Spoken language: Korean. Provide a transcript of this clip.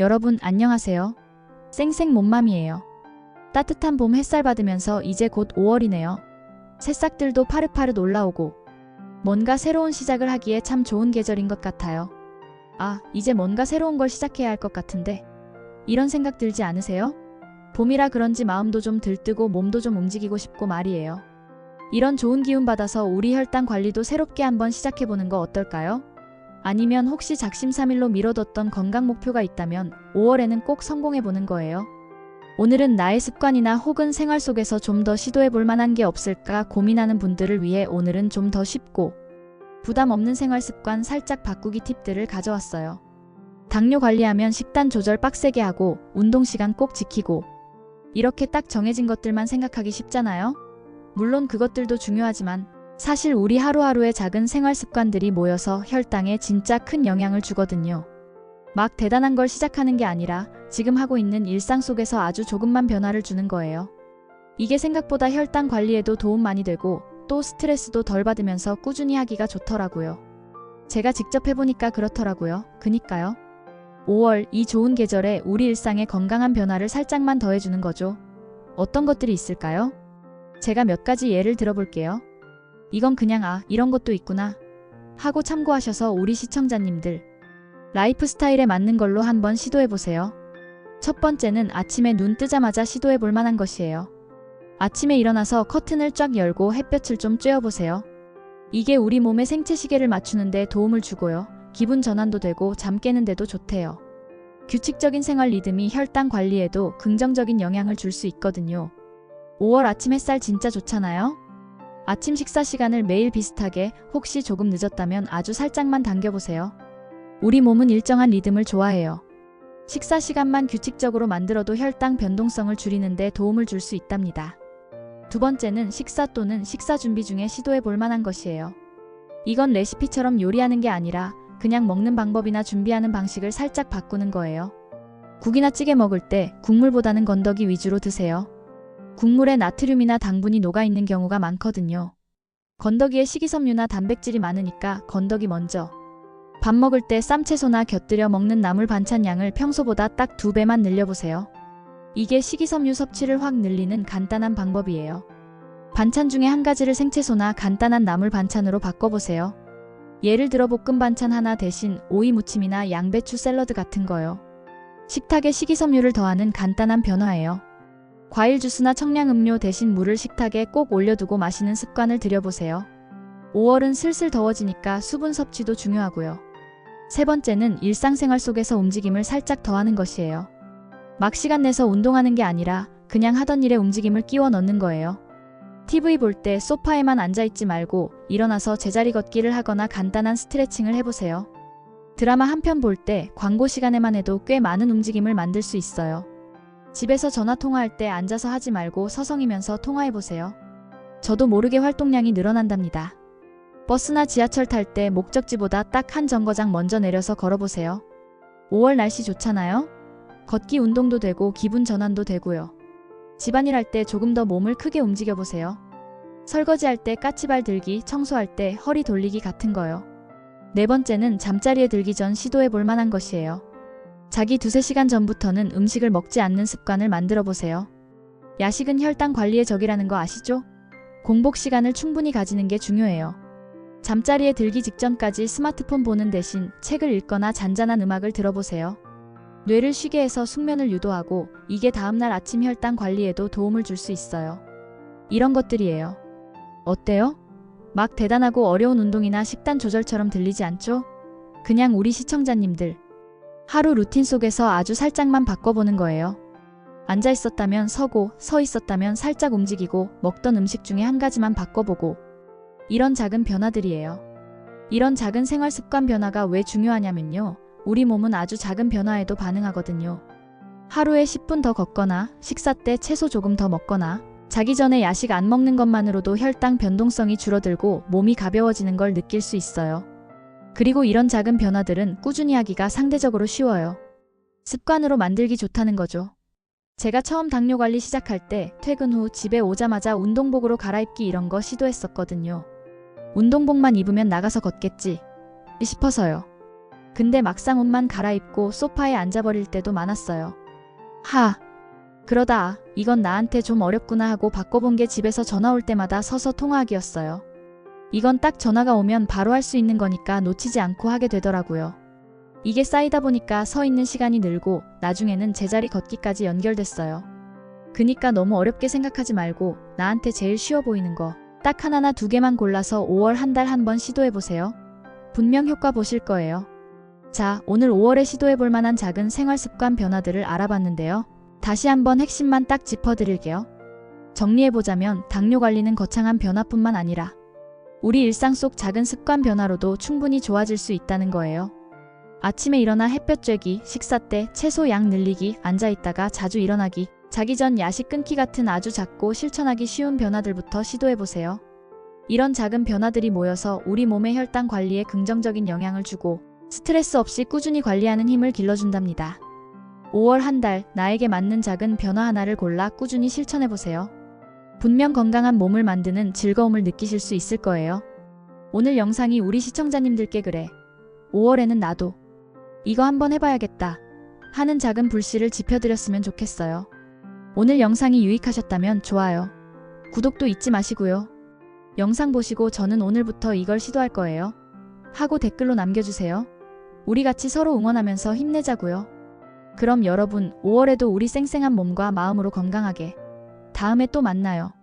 여러분 안녕하세요. 쌩쌩 몸맘이에요. 따뜻한 봄 햇살 받으면서 이제 곧 5월이네요. 새싹들도 파릇파릇 올라오고 뭔가 새로운 시작을 하기에 참 좋은 계절인 것 같아요. 아, 이제 뭔가 새로운 걸 시작해야 할 것 같은데 이런 생각 들지 않으세요? 봄이라 그런지 마음도 좀 들뜨고 몸도 좀 움직이고 싶고 말이에요. 이런 좋은 기운 받아서 우리 혈당 관리도 새롭게 한번 시작해보는 거 어떨까요? 아니면 혹시 작심삼일로 미뤄뒀던 건강 목표가 있다면 5월에는 꼭 성공해보는 거예요. 오늘은 나의 습관이나 혹은 생활 속에서 좀 더 시도해볼 만한 게 없을까 고민하는 분들을 위해 오늘은 좀 더 쉽고 부담 없는 생활 습관 살짝 바꾸기 팁들을 가져왔어요. 당뇨 관리하면 식단 조절 빡세게 하고 운동 시간 꼭 지키고 이렇게 딱 정해진 것들만 생각하기 쉽잖아요? 물론 그것들도 중요하지만 사실 우리 하루하루의 작은 생활 습관들이 모여서 혈당에 진짜 큰 영향을 주거든요. 막 대단한 걸 시작하는 게 아니라 지금 하고 있는 일상 속에서 아주 조금만 변화를 주는 거예요. 이게 생각보다 혈당 관리에도 도움 많이 되고 또 스트레스도 덜 받으면서 꾸준히 하기가 좋더라고요. 제가 직접 해보니까 그렇더라고요. 그니까요. 5월 이 좋은 계절에 우리 일상에 건강한 변화를 살짝만 더해주는 거죠. 어떤 것들이 있을까요? 제가 몇 가지 예를 들어볼게요. 이건 그냥 아, 이런 것도 있구나. 하고 참고하셔서 우리 시청자님들. 라이프 스타일에 맞는 걸로 한번 시도해보세요. 첫 번째는 아침에 눈 뜨자마자 시도해볼 만한 것이에요. 아침에 일어나서 커튼을 쫙 열고 햇볕을 좀 쬐어보세요. 이게 우리 몸의 생체 시계를 맞추는데 도움을 주고요. 기분 전환도 되고 잠 깨는데도 좋대요. 규칙적인 생활 리듬이 혈당 관리에도 긍정적인 영향을 줄 수 있거든요. 5월 아침 햇살 진짜 좋잖아요? 아침 식사 시간을 매일 비슷하게 혹시 조금 늦었다면 아주 살짝만 당겨보세요. 우리 몸은 일정한 리듬을 좋아해요. 식사 시간만 규칙적으로 만들어도 혈당 변동성을 줄이는 데 도움을 줄 수 있답니다. 두 번째는 식사 또는 식사 준비 중에 시도해 볼 만한 것이에요. 이건 레시피처럼 요리하는 게 아니라 그냥 먹는 방법이나 준비하는 방식을 살짝 바꾸는 거예요. 국이나 찌개 먹을 때 국물보다는 건더기 위주로 드세요. 국물에 나트륨이나 당분이 녹아 있는 경우가 많거든요. 건더기에 식이섬유나 단백질이 많으니까 건더기 먼저. 밥 먹을 때 쌈채소나 곁들여 먹는 나물 반찬 양을 평소보다 딱 두 배만 늘려보세요. 이게 식이섬유 섭취를 확 늘리는 간단한 방법이에요. 반찬 중에 한 가지를 생채소나 간단한 나물 반찬으로 바꿔보세요. 예를 들어 볶음 반찬 하나 대신 오이 무침이나 양배추 샐러드 같은 거요. 식탁에 식이섬유를 더하는 간단한 변화예요. 과일 주스나 청량음료 대신 물을 식탁에 꼭 올려두고 마시는 습관을 들여보세요. 5월은 슬슬 더워지니까 수분 섭취도 중요하고요. 세 번째는 일상생활 속에서 움직임을 살짝 더하는 것이에요. 막 시간 내서 운동하는 게 아니라 그냥 하던 일에 움직임을 끼워 넣는 거예요. TV 볼 때 소파에만 앉아있지 말고 일어나서 제자리 걷기를 하거나 간단한 스트레칭을 해보세요. 드라마 한 편 볼 때 광고 시간에만 해도 꽤 많은 움직임을 만들 수 있어요. 집에서 전화 통화할 때 앉아서 하지 말고 서성이면서 통화해보세요. 저도 모르게 활동량이 늘어난답니다. 버스나 지하철 탈 때 목적지보다 딱 한 정거장 먼저 내려서 걸어보세요. 5월 날씨 좋잖아요? 걷기 운동도 되고 기분 전환도 되고요. 집안일 할 때 조금 더 몸을 크게 움직여 보세요. 설거지 할 때 까치발 들기, 청소할 때 허리 돌리기 같은 거요. 네 번째는 잠자리에 들기 전 시도해 볼 만한 것이에요. 자기 두세 시간 전부터는 음식을 먹지 않는 습관을 만들어 보세요. 야식은 혈당 관리의 적이라는 거 아시죠? 공복 시간을 충분히 가지는 게 중요해요. 잠자리에 들기 직전까지 스마트폰 보는 대신 책을 읽거나 잔잔한 음악을 들어보세요. 뇌를 쉬게 해서 숙면을 유도하고 이게 다음날 아침 혈당 관리에도 도움을 줄 수 있어요. 이런 것들이에요. 어때요? 막 대단하고 어려운 운동이나 식단 조절처럼 들리지 않죠? 그냥 우리 시청자님들. 하루 루틴 속에서 아주 살짝만 바꿔보는 거예요. 앉아 있었다면 서고, 서 있었다면 살짝 움직이고, 먹던 음식 중에 한 가지만 바꿔보고. 이런 작은 변화들이에요. 이런 작은 생활 습관 변화가 왜 중요하냐면요. 우리 몸은 아주 작은 변화에도 반응하거든요. 하루에 10분 더 걷거나, 식사 때 채소 조금 더 먹거나, 자기 전에 야식 안 먹는 것만으로도 혈당 변동성이 줄어들고 몸이 가벼워지는 걸 느낄 수 있어요. 그리고 이런 작은 변화들은 꾸준히 하기가 상대적으로 쉬워요. 습관으로 만들기 좋다는 거죠. 제가 처음 당뇨 관리 시작할 때 퇴근 후 집에 오자마자 운동복으로 갈아입기 이런 거 시도했었거든요. 운동복만 입으면 나가서 걷겠지 싶어서요. 근데 막상 옷만 갈아입고 소파에 앉아버릴 때도 많았어요. 하. 그러다 이건 나한테 좀 어렵구나 하고 바꿔본 게 집에서 전화 올 때마다 서서 통화하기였어요. 이건 딱 전화가 오면 바로 할 수 있는 거니까 놓치지 않고 하게 되더라고요. 이게 쌓이다 보니까 서 있는 시간이 늘고 나중에는 제자리 걷기까지 연결됐어요. 그니까 너무 어렵게 생각하지 말고 나한테 제일 쉬워 보이는 거 딱 하나나 두 개만 골라서 5월 한 달 한 번 시도해 보세요. 분명 효과 보실 거예요. 자, 오늘 5월에 시도해 볼 만한 작은 생활 습관 변화들을 알아봤는데요. 다시 한번 핵심만 딱 짚어드릴게요. 정리해보자면 당뇨 관리는 거창한 변화뿐만 아니라 우리 일상 속 작은 습관 변화로도 충분히 좋아질 수 있다는 거예요. 아침에 일어나 햇볕 쬐기, 식사 때 채소 양 늘리기, 앉아있다가 자주 일어나기, 자기 전 야식 끊기 같은 아주 작고 실천하기 쉬운 변화들부터 시도해보세요. 이런 작은 변화들이 모여서 우리 몸의 혈당 관리에 긍정적인 영향을 주고 스트레스 없이 꾸준히 관리하는 힘을 길러준답니다. 5월 한 달 나에게 맞는 작은 변화 하나를 골라 꾸준히 실천해보세요. 분명 건강한 몸을 만드는 즐거움을 느끼실 수 있을 거예요. 오늘 영상이 우리 시청자님들께 그래. 5월에는 나도 이거 한번 해봐야겠다 하는 작은 불씨를 지펴드렸으면 좋겠어요. 오늘 영상이 유익하셨다면 좋아요. 구독도 잊지 마시고요. 영상 보시고 저는 오늘부터 이걸 시도할 거예요. 하고 댓글로 남겨주세요. 우리 같이 서로 응원하면서 힘내자고요. 그럼 여러분 5월에도 우리 쌩쌩한 몸과 마음으로 건강하게 다음에 또 만나요.